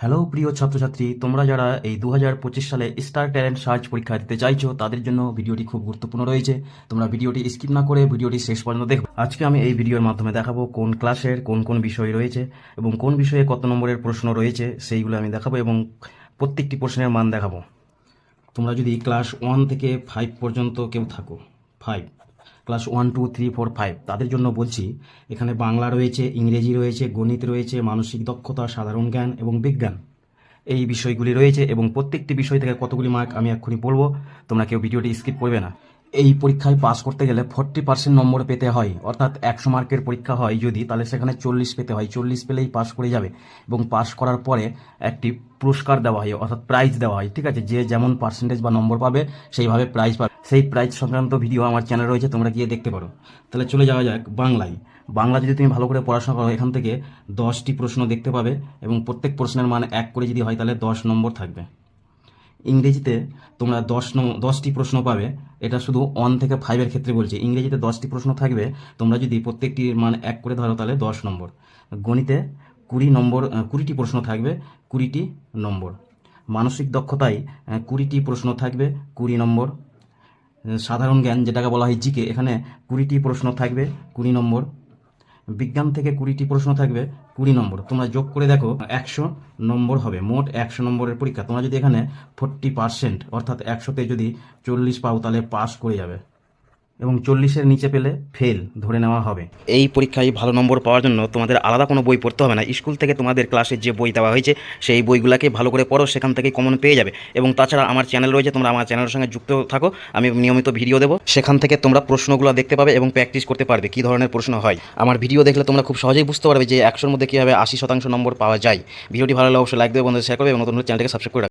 Hello, প্রিয় ছাত্রছাত্রী, তোমরা যারা এই দু হাজার পঁচিশ সালে স্টার ট্যালেন্ট সার্চ পরীক্ষা দিতে চাইছো, তাদের জন্য ভিডিওটি খুব গুরুত্বপূর্ণ রয়েছে। তোমরা ভিডিওটি স্কিপ না করে ভিডিওটি শেষ পর্যন্ত দেখো। আজকে আমি এই ভিডিওর মাধ্যমে দেখাবো কোন ক্লাসের কোন কোন বিষয় রয়েছে এবং কোন বিষয়ে কত নম্বরের প্রশ্ন রয়েছে, সেইগুলো আমি দেখাবো এবং প্রত্যেকটি প্রশ্নের মান দেখাবো। তোমরা যদি ক্লাস ওয়ান থেকে ফাইভ পর্যন্ত কেউ থাকো, five class one, two, three, four, five. তাদের জন্য বলছি, এখানে বাংলা রয়েছে, ইংরেজি রয়েছে, গণিত রয়েছে, মানসিক দক্ষতা, সাধারণ জ্ঞান এবং বিজ্ঞান। এই বিষয়গুলি রয়েছে এবং প্রত্যেকটি বিষয় থেকে কতগুলি মার্ক আমি এক্ষুনি বলব, তোমরা কেউ ভিডিওটি স্কিপ করবে না। এই পরীক্ষায় পাস করতে গেলে ফোর্টি পার্সেন্ট নম্বর পেতে হয়। অর্থাৎ একশো মার্কের পরীক্ষা হয় যদি, তাহলে সেখানে চল্লিশ পেতে হয়। চল্লিশ পেলেই পাস করে যাবে এবং পাস করার পরে একটি পুরস্কার দেওয়া হয়, অর্থাৎ প্রাইজ দেওয়া হয়, ঠিক আছে? যে যেমন পার্সেন্টেজ বা নম্বর পাবে, সেইভাবে প্রাইজ পাবে। সেই প্রাইজ সংক্রান্ত ভিডিও আমার চ্যানেল রয়েছে, তোমরা গিয়ে দেখতে পারো। তাহলে চলে যাওয়া যাক বাংলায়। বাংলা যদি তুমি ভালো করে পড়াশোনা করো, এখান থেকে দশটি প্রশ্ন দেখতে পাবে এবং প্রত্যেক প্রশ্নের মান এক করে যদি হয়, তাহলে দশ নম্বর থাকবে। ইংরেজিতে তোমরা দশ নং, দশটি প্রশ্ন পাবে। এটা শুধু ওয়ান থেকে ফাইভের ক্ষেত্রে বলছি। ইংরেজিতে দশটি প্রশ্ন থাকবে। তোমরা যদি প্রত্যেকটির মান এক করে ধরো তাহলে দশ নম্বর। গণিতে কুড়ি নম্বর কুড়িটি প্রশ্ন থাকবে। কুড়িটি নম্বর। মানসিক দক্ষতায় কুড়িটি প্রশ্ন থাকবে। কুড়ি নম্বর। সাধারণ জ্ঞান যেটাকে বলা হয় জিকে, এখানে কুড়িটি প্রশ্ন থাকবে। কুড়ি নম্বর। বিজ্ঞান থেকে কুড়িটি প্রশ্ন থাকবে, কুড়ি নম্বর। তোমরা যোগ করে দেখো, একশো নম্বর হবে, মোট একশো নম্বরের পরীক্ষা। তোমরা যদি এখানে ফোর্টি পার্সেন্ট অর্থাৎ একশোতে যদি চল্লিশ পাও, তাহলে পাস করে যাবে। এবং চল্লিশের নিচে পেলে ফেল ধরে নেওয়া হবে। এই পরীক্ষায় ভালো নম্বর পাওয়ার জন্য তোমাদের আলাদা কোনো বই পড়তে হবে না। স্কুল থেকে তোমাদের ক্লাসের যে বই দেওয়া হয়েছে, সেই বইগুলোকে ভালো করে পড়ো, সেখান থেকে কমন পেয়ে যাবে। এবং তাছাড়া আমার চ্যানেল রয়েছে, তোমরা আমার চ্যানেলের সঙ্গে যুক্ত থাকো, আমি নিয়মিত ভিডিও দেবো। সেখান থেকে তোমরা প্রশ্নগুলো দেখতে পাবে এবং প্র্যাকটিস করতে পারবে, কী ধরনের প্রশ্ন হয়। আমার ভিডিও দেখলে তোমরা খুব সহজেই বুঝতে পারবে যে একশোর মধ্যে কীভাবে আশি শতাংশ নম্বর পাওয়া যায়। ভিডিওটি ভালো লাগলে অবশ্যই লাইক দেবে, বন্ধুদের শেয়ার করবে এবং নতুন চ্যানেলটাকে সাবস্ক্রাইব করে।